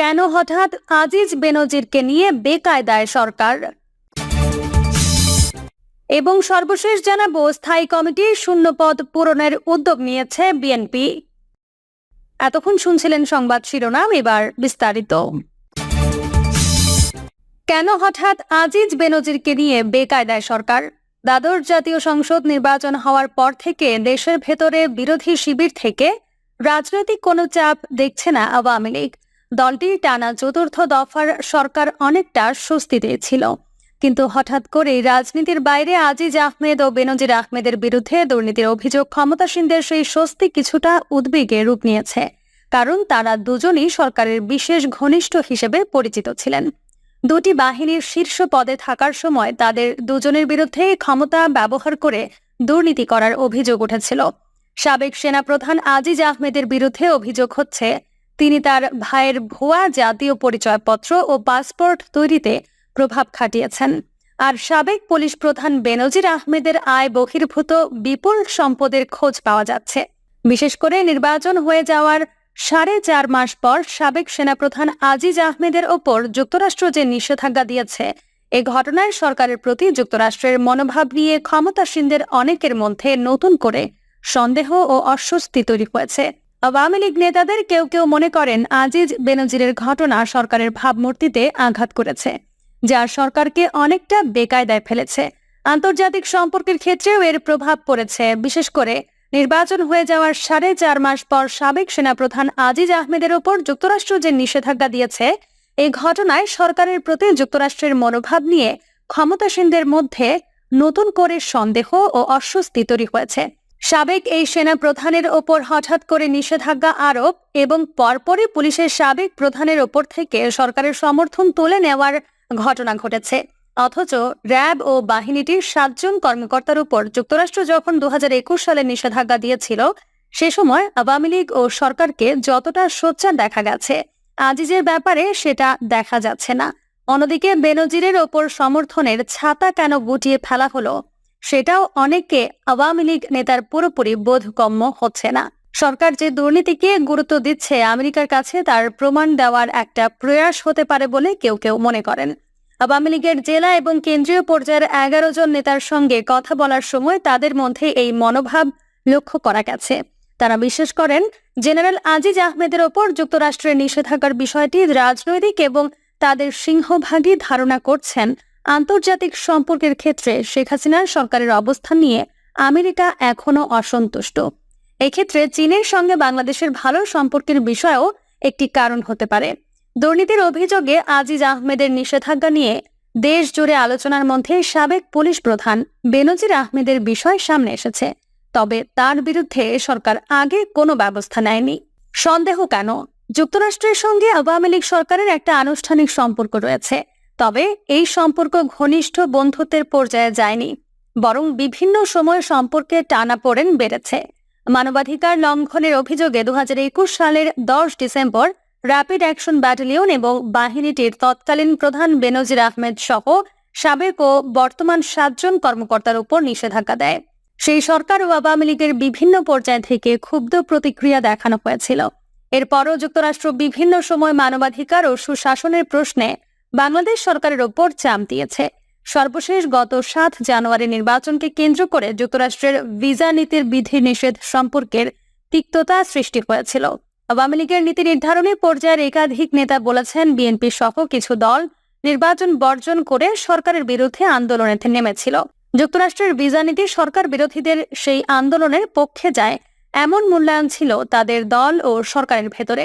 কেন হঠাৎ আজিজ বেনজিরকে নিয়ে বেকায়দায় সরকার? এবং সর্বশেষ জানাব, স্থায়ী কমিটির শূন্যপদ পূরণের উদ্যোগ নিয়েছে বিএনপি। এতক্ষণ শুনছিলেন সংবাদ শিরোনাম, এবার বিস্তারিত। কেন হঠাৎ আজিজ বেনজিরকে নিয়ে বেকায়দায় সরকার? দ্বাদশ জাতীয় সংসদ নির্বাচন হওয়ার পর থেকে দেশের ভেতরে বিরোধী শিবির থেকে রাজনৈতিক কোনো চাপ দেখছে না আওয়ামী লীগ। দলটির টানা চতুর্থ দফার সরকার অনেকটা স্বস্তিতে ছিল কিন্তু হঠাৎ করে রাজনীতির বাইরে আজিজ আহমেদ ও বেনজির আহমেদের বিরুদ্ধে দুর্নীতির অভিযোগ ক্ষমতাসীনদের সেই স্বস্তি কিছুটা উদ্বেগে রূপ নিয়েছে। কারণ তারা দুজনই সরকারের বিশেষ ঘনিষ্ঠ হিসেবে পরিচিত ছিলেন। দুটি বাহিনীর শীর্ষ পদে থাকার সময় তাদের দুজনের বিরুদ্ধে ক্ষমতা ব্যবহার করে দুর্নীতি করার অভিযোগ উঠেছিল। সাবেক সেনাপ্রধান আজিজ আহমেদের বিরুদ্ধে অভিযোগ হচ্ছে তিনি তার ভাইয়ের ভুয়া জাতীয় পরিচয়পত্র ও পাসপোর্ট তৈরিতে প্রভাব খাটিয়েছেন। আর সাবেক পুলিশ প্রধান বেনজির আহমেদের আয় বহির্ভূত বিপুল সম্পদের খোঁজ পাওয়া যাচ্ছে। বিশেষ করে নির্বাচন হয়ে যাওয়ার সাড়ে চার মাস পর সাবেক সেনাপ্রধান আজিজ আহমেদের ওপর যুক্তরাষ্ট্র যে নিষেধাজ্ঞা দিয়েছে, এ ঘটনায় সরকারের প্রতি যুক্তরাষ্ট্রের মনোভাব নিয়ে ক্ষমতাসীনদের অনেকের মধ্যে নতুন করে সন্দেহ ও অস্বস্তি তৈরি হয়েছে। আওয়ামী লীগ নেতাদের কেউ কেউ মনে করেন আজিজ বেনজিরের ঘটনা সরকারের ভাবমূর্তিতে আঘাত করেছে, যা সরকারকে অনেকটা বেকায়দায় ফেলেছে। আন্তর্জাতিক সম্পর্কের ক্ষেত্রেও এর প্রভাব পড়েছে, বিশেষ করে নির্বাচন হয়ে যাওয়ার সাড়ে চার মাস পর সাবেক সেনাপ্রধান আজিজ আহমেদের ওপর যুক্তরাষ্ট্র যে নিষেধাজ্ঞা দিয়েছে এই ঘটনায় সরকারের প্রতি যুক্তরাষ্ট্রের মনোভাব নিয়ে ক্ষমতাসীনদের মধ্যে নতুন করে সন্দেহ ও অস্বস্তি তৈরি হয়েছে। সাবেক এই সেনা প্রধানের ওপর হঠাৎ করে নিষেধাজ্ঞা আরোপ এবং পরপরই পুলিশের সাবেক প্রধানের ওপর থেকে সরকারের সমর্থন তুলে নেওয়ার ঘটনা ঘটেছে। অথচ র্যাব ও বাহিনীটির সাতজন কর্মকর্তার উপর যুক্তরাষ্ট্র যখন দু হাজার একুশ সালে নিষেধাজ্ঞা দিয়েছিল, সে সময় আওয়ামী লীগ ও সরকারকে যতটা সোচ্চার দেখা গেছে, আজিজের ব্যাপারে সেটা দেখা যাচ্ছে না। অন্যদিকে বেনজিরের ওপর সমর্থনের ছাতা কেন গুটিয়ে ফেলা হলো? সেটাও অনেককে আওয়ামী লীগ নেতার পুরোপুরি বোধগম্য হচ্ছে না। সরকার যে দুর্নীতিকে গুরুত্ব দিচ্ছে আমেরিকার কাছে তার প্রমাণ দেওয়ার একটা প্রয়াস হতে পারে বলে কেউ কেউ মনে করেন। আওয়ামী লীগের জেলা এবং কেন্দ্রীয় পর্যায়ের এগারো জন নেতার সঙ্গে কথা বলার সময় তাদের মধ্যে এই মনোভাব লক্ষ্য করা গেছে। তারা বিশ্বাস করেন, জেনারেল আজিজ আহমেদের ওপর যুক্তরাষ্ট্রের নিষেধাজ্ঞার বিষয়টি রাজনৈতিক এবং তাদের সিংহভাগই ধারণা করছেন আন্তর্জাতিক সম্পর্কের ক্ষেত্রে শেখ হাসিনার সরকারের অবস্থান নিয়ে আমেরিকা এখনও অসন্তুষ্ট। এক্ষেত্রে চীনের সঙ্গে বাংলাদেশের ভালো সম্পর্কের বিষয়েও একটি কারণ হতে পারে। দুর্নীতির অভিযোগে আজিজ আহমেদের নিষেধাজ্ঞা নিয়ে দেশ জুড়ে আলোচনার মধ্যে সাবেক পুলিশ প্রধান বেনজির আহমেদের বিষয় সামনে এসেছে। তবে তার বিরুদ্ধে সরকার আগে কোনো ব্যবস্থা নেয়নি। সন্দেহ কেন? যুক্তরাষ্ট্রের সঙ্গে আওয়ামী লীগ সরকারের একটা আনুষ্ঠানিক সম্পর্ক রয়েছে। তবে এই সম্পর্ক ঘনিষ্ঠ বন্ধুত্বের পর্যায়ে যায়নি, বরং বিভিন্ন সময় সম্পর্কে টানাপোড়েন বেড়েছে। মানবাধিকার লঙ্ঘনের অভিযোগে দুহাজার একুশ সালের দশ ডিসেম্বর র্যাপিড অ্যাকশন ব্যাটালিয়ন এবং বাহিনীটির তৎকালীন প্রধান বেনজির আহমেদ সহ সাবেক ও বর্তমান সাতজন কর্মকর্তার উপর নিষেধাজ্ঞা দেয়। সেই সরকার ও আওয়ামী লীগের বিভিন্ন পর্যায় থেকে ক্ষুব্ধ প্রতিক্রিয়া দেখানো হয়েছিল। এরপরও যুক্তরাষ্ট্র বিভিন্ন সময় মানবাধিকার ও সুশাসনের প্রশ্নে বাংলাদেশ সরকারের ওপর চাপ দিয়েছে। সর্বশেষ গত সাত জানুয়ারি নির্বাচনকে কেন্দ্র করে যুক্তরাষ্ট্রের ভিসা নীতির বিধি নিষেধ সম্পর্কের তিক্ততা সৃষ্টি হয়েছিল। আওয়ামী লীগের নীতি নির্ধারণী পর্যায়ের একাধিক নেতা বলেছেন, বিএনপি সহ কিছু দল নির্বাচন বর্জন করে সরকারের বিরুদ্ধে আন্দোলনে নেমেছিল। যুক্তরাষ্ট্রের ভিসা নীতি সরকার বিরোধীদের সেই আন্দোলনের পক্ষে যায়, এমন মূল্যায়ন ছিল তাদের দল ও সরকারের ভেতরে।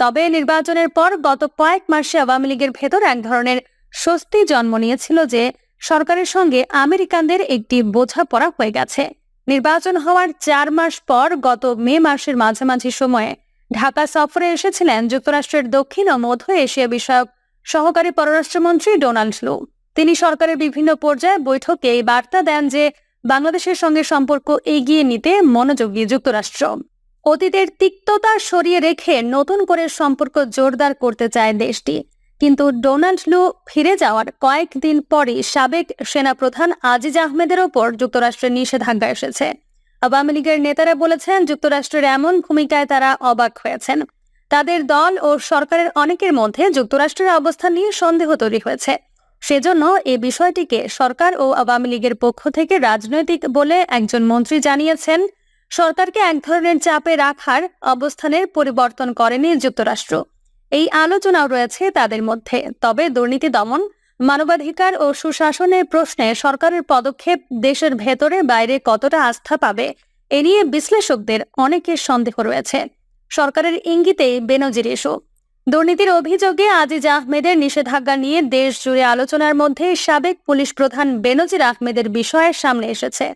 তবে নির্বাচনের পর গত কয়েক মাসে আওয়ামী লীগের ভেতর এক ধরনের স্বস্তি জন্ম নিয়েছিল যে সরকারের সঙ্গে আমেরিকানদের একটি বোঝাপড়া হয়ে গেছে। নির্বাচন হওয়ার চার মাস পর গত মে মাসের মাঝামাঝি সময়ে ঢাকা সফরে এসেছিলেন যুক্তরাষ্ট্রের দক্ষিণ ও মধ্য এশিয়া বিষয়ক সহকারী পররাষ্ট্রমন্ত্রী ডোনাল্ড লু। তিনি সরকারের বিভিন্ন পর্যায়ে বৈঠকে এই বার্তা দেন যে বাংলাদেশের সঙ্গে সম্পর্ক এগিয়ে নিতে মনোযোগী যুক্তরাষ্ট্র। অতীতের তিক্ততা সরিয়ে রেখে নতুন করে সম্পর্ক জোরদার করতে চায় দেশটি। কিন্তু ডোনাল্ড লু ফিরে যাওয়ার কয়েকদিন পরই সাবেক সেনাপ্রধান আজিজ আহমেদের ওপর যুক্তরাষ্ট্রের নিষেধাজ্ঞা এসেছে। আওয়ামী লীগের নেতারা বলেছেন, যুক্তরাষ্ট্রের এমন ভূমিকায় তারা অবাক হয়েছেন। তাদের দল ও সরকারের অনেকের মধ্যে যুক্তরাষ্ট্রের অবস্থান নিয়ে সন্দেহ তৈরি হয়েছে। সেজন্য এ বিষয়টিকে সরকার ও আওয়ামী লীগের পক্ষ থেকে রাজনৈতিক বলে একজন মন্ত্রী জানিয়েছেন সরকারকে এক ধরনের চাপে রাখার অবস্থানের পরিবর্তন করেনি যুক্তরাষ্ট্র। এই আলোচনাও রয়েছে তাদের মধ্যে। তবে দুর্নীতি দমন, মানবাধিকার ও সুশাসনের প্রশ্নে সরকারের পদক্ষেপ দেশের ভেতরে বাইরে কতটা আস্থা পাবে, এ নিয়ে বিশ্লেষকদের অনেকের সন্দেহ রয়েছে। সরকারের ইঙ্গিতে বেনজির এসো দুর্নীতির অভিযোগে আজিজ আহমেদের নিষেধাজ্ঞা নিয়ে দেশ জুড়ে আলোচনার মধ্যে সাবেক পুলিশ প্রধান বেনজির আহমেদের বিষয়ে সামনে এসেছে।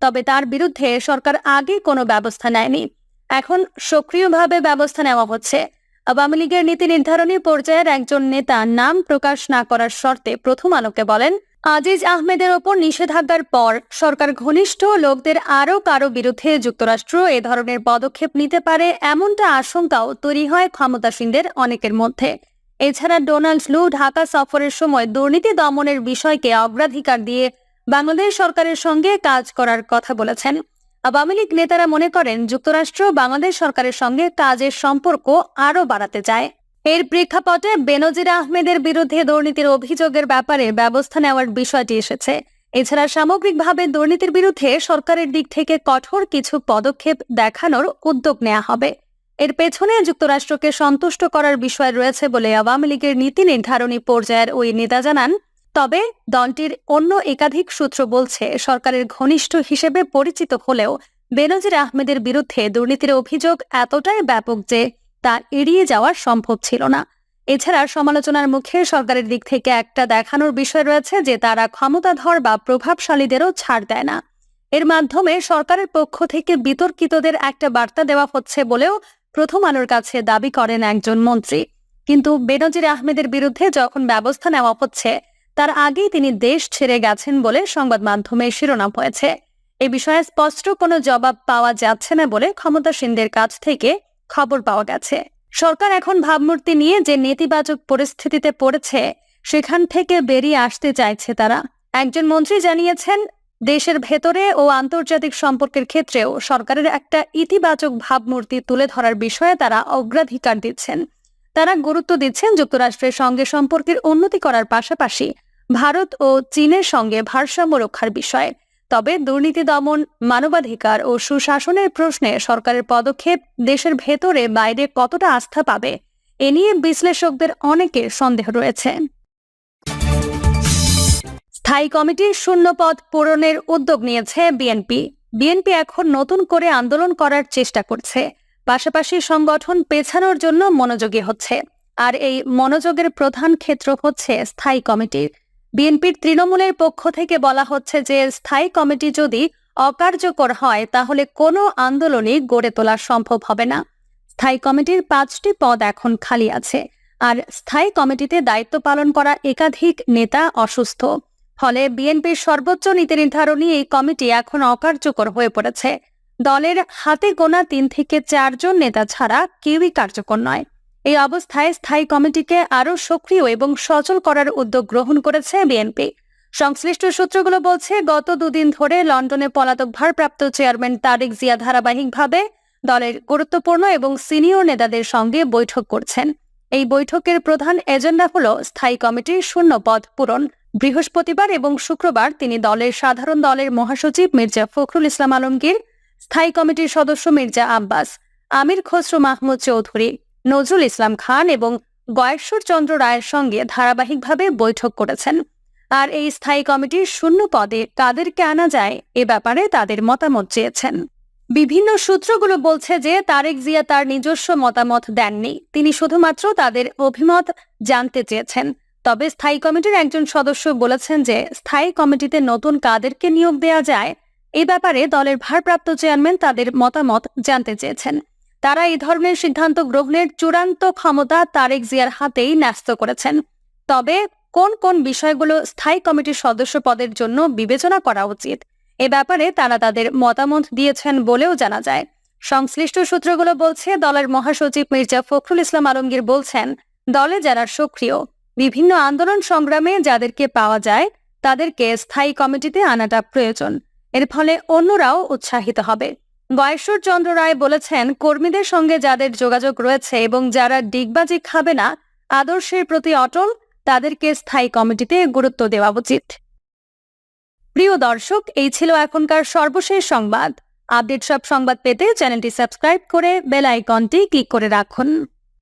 তবে তার বিরুদ্ধে সরকার আগে কোনো ব্যবস্থা নেয়নি। এখন সক্রিয়ভাবে ব্যবস্থা নেওয়া হচ্ছে। আওয়ামী লীগের নীতি নির্ধারণী পর্যায়ের একজন নেতা নাম প্রকাশ না করার শর্তে প্রথম আলোকে বলেন, আজিজ আহমেদের ওপর নিষেধাজ্ঞার পর সরকার ঘনিষ্ঠ লোকদের আরও কারও বিরুদ্ধে যুক্তরাষ্ট্র এ ধরনের পদক্ষেপ নিতে পারে এমনটা আশঙ্কাও তৈরি হয় ক্ষমতাসীনদের অনেকের মধ্যে। এছাড়া ডোনাল্ড লু ঢাকা সফরের সময় দুর্নীতি দমনের বিষয়কে অগ্রাধিকার দিয়ে বাংলাদেশ সরকারের সঙ্গে কাজ করার কথা বলেছেন। আওয়ামী লীগ নেতারা মনে করেন যুক্তরাষ্ট্র বাংলাদেশ সরকারের সঙ্গে কাজের সম্পর্ক আরও বাড়াতে চায়। এর প্রেক্ষাপটে বেনজির আহমেদের বিরুদ্ধে দুর্নীতির অভিযোগের ব্যাপারে ব্যবস্থা নেওয়ার বিষয়টি এসেছে। এছাড়া সামগ্রিকভাবে দুর্নীতির বিরুদ্ধে সরকারের দিক থেকে কঠোর কিছু পদক্ষেপ দেখানোর উদ্যোগ নেওয়া হবে। এর পেছনে যুক্তরাষ্ট্রকে সন্তুষ্ট করার বিষয় রয়েছে বলে আওয়ামী লীগের নীতি নির্ধারণী পর্যায়ের ওই নেতা জানান তবে দলটির অন্য একাধিক সূত্র বলছে, সরকারের ঘনিষ্ঠ হিসেবে পরিচিত হলেও বেনজির আহমেদের বিরুদ্ধে দুর্নীতির অভিযোগ এতটাই ব্যাপক যে তা এড়িয়ে যাওয়া সম্ভব ছিল না। এছাড়া সমালোচনার মুখে সরকারের দিক থেকে একটা দেখানোর বিষয় রয়েছে যে তারা ক্ষমতাধর বা প্রভাবশালীদেরও ছাড় দেয় না। এর মাধ্যমে সরকারের পক্ষ থেকে বিতর্কিতদের একটা বার্তা দেওয়া হচ্ছে বলেও প্রথম আলোর কাছে দাবি করেন একজন মন্ত্রী। কিন্তু বেনজির আহমেদের বিরুদ্ধে যখন ব্যবস্থা নেওয়া হচ্ছে তার আগেই তিনি দেশ ছেড়ে গেছেন বলে সংবাদ মাধ্যমে শিরোনাম হয়েছে। এ বিষয়ে স্পষ্ট কোনো জবাব পাওয়া যাচ্ছে না বলে ক্ষমতাসীনদের কাছ থেকে খবর পাওয়া গেছে। সরকার এখন ভাবমূর্তি নিয়ে যে নেতিবাচক পরিস্থিতিতে পড়েছে, সেখান থেকে বেরিয়ে আসতে চাইছে তারা। একজন মন্ত্রী জানিয়েছেন, দেশের ভেতরে ও আন্তর্জাতিক সম্পর্কের ক্ষেত্রেও সরকারের একটা ইতিবাচক ভাবমূর্তি তুলে ধরার বিষয়ে তারা অগ্রাধিকার দিচ্ছেন। তারা গুরুত্ব দিচ্ছেন যুক্তরাষ্ট্রের সঙ্গে সম্পর্কের উন্নতি করার পাশাপাশি ভারত ও চীনের সঙ্গে ভারসাম্য রক্ষার বিষয়ে। তবে দুর্নীতি দমন, মানবাধিকার ও সুশাসনের প্রশ্নে সরকারের পদক্ষেপ দেশের ভেতরে বাইরে কতটা আস্থা পাবে, এ নিয়ে বিশ্লেষকদের অনেকের সন্দেহ রয়েছে। স্থায়ী কমিটির শূন্য পদ পূরণের উদ্যোগ নিয়েছে বিএনপি। বিএনপি এখন নতুন করে আন্দোলন করার চেষ্টা করছে। পাশাপাশি সংগঠন পেছানোর জন্য মনোযোগী হচ্ছে। আর এই মনোযোগের প্রধান ক্ষেত্র হচ্ছে স্থায়ী কমিটি। বিএনপির তৃণমূলের পক্ষ থেকে বলা হচ্ছে যে, স্থায়ী কমিটি যদি অকার্যকর হয়, তাহলে কোনো আন্দোলনই গড়ে তোলা সম্ভব হবে না। স্থায়ী কমিটির পাঁচটি পদ এখন খালি আছে। আর স্থায়ী কমিটিতে দায়িত্ব পালন করা একাধিক নেতা অসুস্থ। ফলে বিএনপির সর্বোচ্চ নীতি নির্ধারণী এই কমিটি এখন অকার্যকর হয়ে পড়েছে। দলের হাতে গোনা তিন থেকে চারজন নেতা ছাড়া কেউই কার্যকর নয়। এই অবস্থায় স্থায়ী কমিটিকে আরও সক্রিয় এবং সচল করার উদ্যোগ গ্রহণ করেছে বিএনপি। সংশ্লিষ্ট সূত্রগুলো বলছে, গত দুদিন ধরে লন্ডনে পলাতক ভারপ্রাপ্ত চেয়ারম্যান তারেক জিয়া ধারাবাহিকভাবে দলের গুরুত্বপূর্ণ এবং সিনিয়র নেতাদের সঙ্গে বৈঠক করছেন। এই বৈঠকের প্রধান এজেন্ডা হল স্থায়ী কমিটির শূন্য পদ পূরণ। বৃহস্পতিবার এবং শুক্রবার তিনি দলের সাধারণ দলের মহাসচিব মির্জা ফখরুল ইসলাম আলমগীর স্থায়ী কমিটির সদস্য মির্জা আব্বাস, আমির খসরু মাহমুদ চৌধুরী, নজরুল ইসলাম খান এবং গয়েশ্বর চন্দ্র রায়ের সঙ্গে ধারাবাহিকভাবে বৈঠক করেছেন। আর এই স্থায়ী কমিটির শূন্য পদে কাদেরকে আনা যায় এ ব্যাপারে তাদের মতামত চেয়েছেন। বিভিন্ন সূত্রগুলো বলছে যে তারেক জিয়া তার নিজস্ব মতামত দেননি। তিনি শুধুমাত্র তাদের অভিমত জানতে চেয়েছেন। তবে স্থায়ী কমিটির একজন সদস্য বলেছেন যে স্থায়ী কমিটিতে নতুন কাদেরকে নিয়োগ দেয়া যায় এ ব্যাপারে দলের ভারপ্রাপ্ত চেয়ারম্যান তাদের মতামত জানতে চেয়েছেন। তারা এই ধরনের সিদ্ধান্ত গ্রহণের চূড়ান্ত ক্ষমতা তারেক জিয়ার হাতেই ন্যস্ত করেছেন। তবে কোন কোন বিষয়গুলো স্থায়ী কমিটির সদস্য পদের জন্য বিবেচনা করা উচিত, এ ব্যাপারে তারা তাদের মতামত দিয়েছেন বলেও জানা যায়। সংশ্লিষ্ট সূত্রগুলো বলছে, দলের মহাসচিব মির্জা ফখরুল ইসলাম আলমগীর বলছেন, দলে যারা সক্রিয়, বিভিন্ন আন্দোলন সংগ্রামে যাদেরকে পাওয়া যায়, তাদেরকে স্থায়ী কমিটিতে আনাটা প্রয়োজন। এর ফলে অন্যরাও উৎসাহিত হবে। গয়েশ্বর চন্দ্র রায় বলেছেন, কর্মীদের সঙ্গে যাদের যোগাযোগ রয়েছে এবং যারা ডিগবাজি খাবে না, আদর্শের প্রতি অটল, তাদেরকে স্থায়ী কমিটিতে গুরুত্ব দেওয়া উচিত। প্রিয় দর্শক, এই ছিল এখনকার সর্বশেষ সংবাদ। আপডেট সব সংবাদ পেতে চ্যানেলটি সাবস্ক্রাইব করে বেল আইকনটি ক্লিক করে রাখুন।